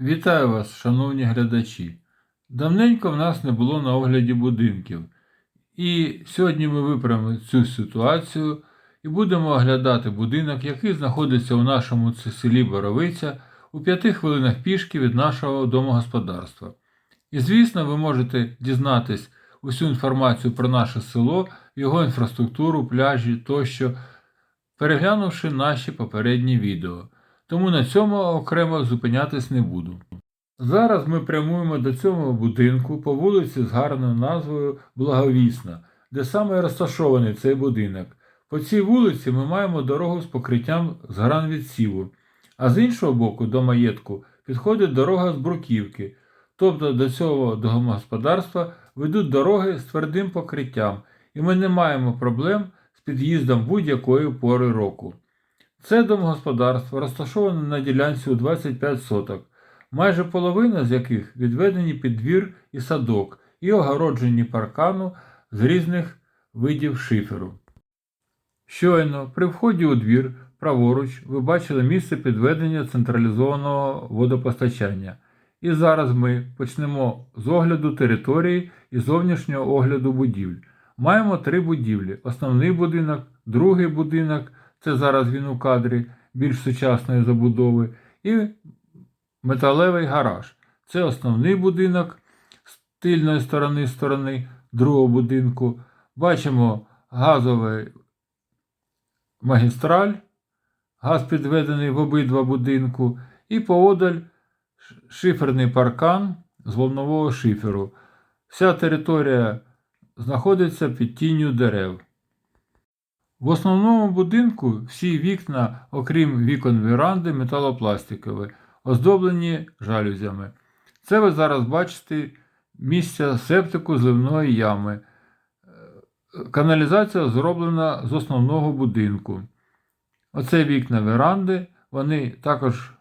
Вітаю вас, шановні глядачі. Давненько в нас не було на огляді будинків. І сьогодні ми виправимо цю ситуацію і будемо оглядати будинок, який знаходиться у нашому селі Боровиця у п'яти хвилинах пішки від нашого домогосподарства. І звісно, ви можете дізнатись усю інформацію про наше село, його інфраструктуру, пляжі тощо, переглянувши наші попередні відео. Тому на цьому окремо зупинятись не буду. Зараз ми прямуємо до цього будинку по вулиці з гарною назвою Благовісна, де саме розташований цей будинок. По цій вулиці ми маємо дорогу з покриттям з гранвідсіву, а з іншого боку до маєтку підходить дорога з бруківки, тобто до цього домогосподарства ведуть дороги з твердим покриттям, і ми не маємо проблем з під'їздом будь-якої пори року. Це домогосподарство розташоване на ділянці у 25 соток, майже половина з яких відведені під двір і садок і огороджені паркану з різних видів шиферу. Щойно при вході у двір праворуч ви бачили місце підведення централізованого водопостачання. І зараз ми почнемо з огляду території і зовнішнього огляду будівель. Маємо три будівлі: основний будинок, другий будинок, це зараз він у кадрі більш сучасної забудови, і металевий гараж. Це основний будинок з тильної сторони сторони другого будинку. Бачимо газовий магістраль, газ підведений в обидва будинку, і поодаль шиферний паркан з волнового шиферу. Вся територія знаходиться під тінню дерев. В основному будинку всі вікна, окрім вікон віранди, металопластикові, оздоблені жалюзями. Це ви зараз бачите місце септику зливної ями. Каналізація зроблена з основного будинку. Оце вікна веранди, вони також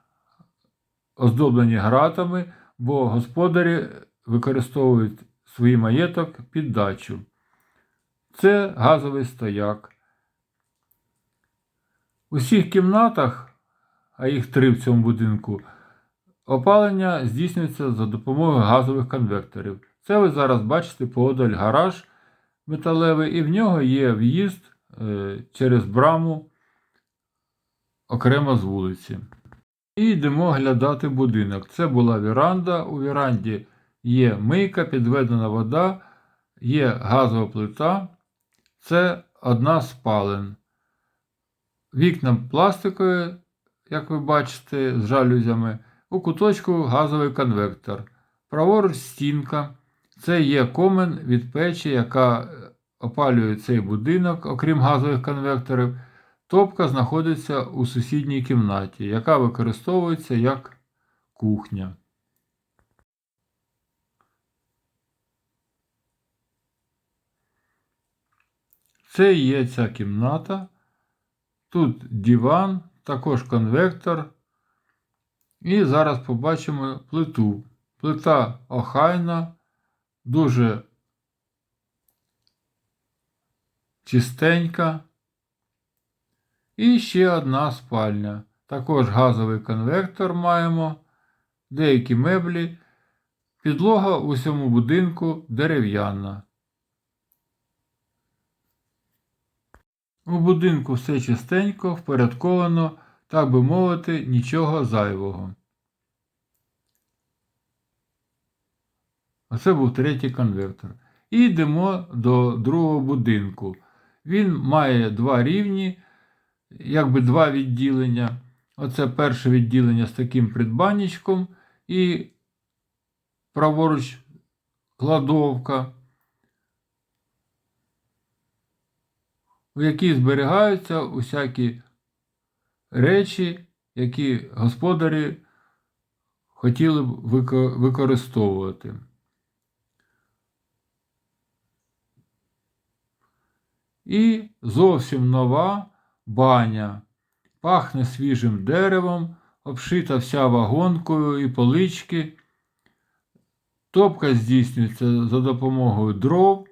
оздоблені гратами, бо господарі використовують свій маєток під дачу. Це газовий стояк. У всіх кімнатах, а їх три в цьому будинку, опалення здійснюється за допомогою газових конвекторів. Це ви зараз бачите поодаль гараж металевий, і в нього є в'їзд е, через браму окремо з вулиці. І йдемо оглядати будинок. Це була віранда. У віранді є мийка, підведена вода, є газова плита. Це одна з спален. Вікна пластикові, як ви бачите, з жалюзями. У куточку газовий конвектор. Праворуч стінка. Це є комен від печі, яка е, опалює цей будинок, окрім газових конвекторів. Топка знаходиться у сусідній кімнаті, яка використовується як кухня. Це є ця кімната. Тут диван, також конвектор. І зараз побачимо плиту. Плита охайна, дуже чистенька. І ще одна спальня. Також газовий конвектор маємо, деякі меблі. Підлога у всьому будинку дерев'яна. У будинку все чистенько, впорядковано, так би мовити, нічого зайвого. Оце був третій конвертор. І йдемо до другого будинку. Він має два рівні, якби два відділення. Оце перше відділення з таким придбанничком і праворуч кладовка, у якій зберігаються усякі речі, які господарі хотіли б використовувати. І зовсім нова баня. Пахне свіжим деревом, обшита вся вагонкою і полички. Топка здійснюється за допомогою дров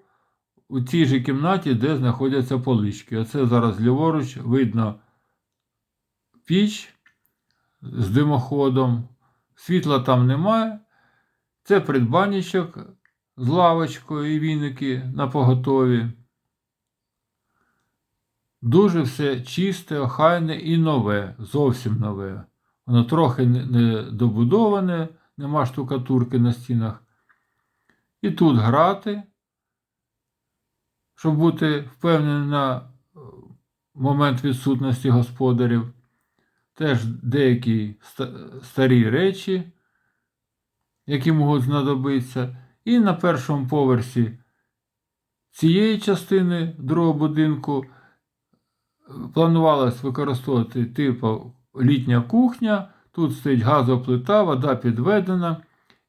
у тій же кімнаті, де знаходяться полички. Оце зараз ліворуч видно піч з димоходом, світла там немає. Це придбанічок з лавочкою і віники на поготові. Дуже все чисте, охайне і нове, зовсім нове. Воно трохи не добудоване, нема штукатурки на стінах. І тут грати, щоб бути впевненим на е, момент відсутності господарів. Теж деякі старі речі, які можуть знадобитися. І на першому поверсі цієї частини другого будинку планувалось використовувати типу літня кухня. Тут стоїть газова плита, вода підведена,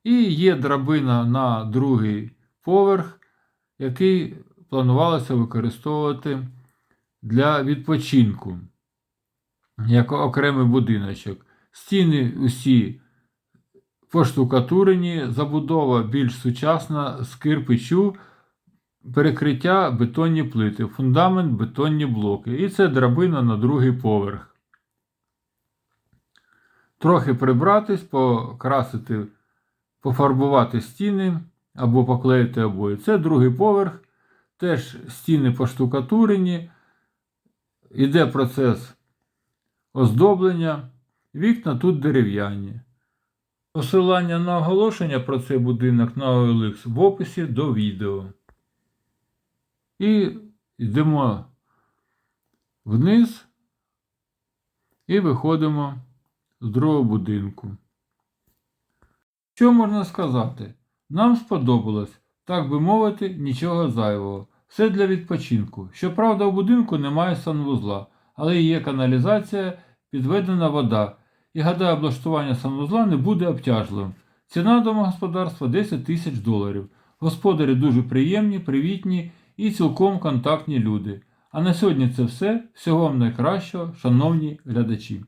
і є драбина на другий поверх, який планувалося використовувати для відпочинку, як окремий будиночок. Стіни усі поштукатурені, забудова більш сучасна з кирпичу, перекриття бетонні плити, фундамент бетонні блоки. І це драбина на другий поверх. Трохи прибратись, покрасити, пофарбувати стіни або поклеїти обої. Це другий поверх. Теж стіни поштукатурені. Іде процес оздоблення. Вікна тут дерев'яні. Посилання на оголошення про цей будинок на OLX в описі до відео. І йдемо вниз і виходимо з другого будинку. Що можна сказати? Нам сподобалось, так би мовити, нічого зайвого. Все для відпочинку. Щоправда, у будинку немає санвузла, але є каналізація, підведена вода. І гадаю, облаштування санвузла не буде обтяжливим. Ціна домогосподарства 10 тисяч доларів. Господарі дуже приємні, привітні і цілком контактні люди. А на сьогодні це все. Всього вам найкращого, шановні глядачі.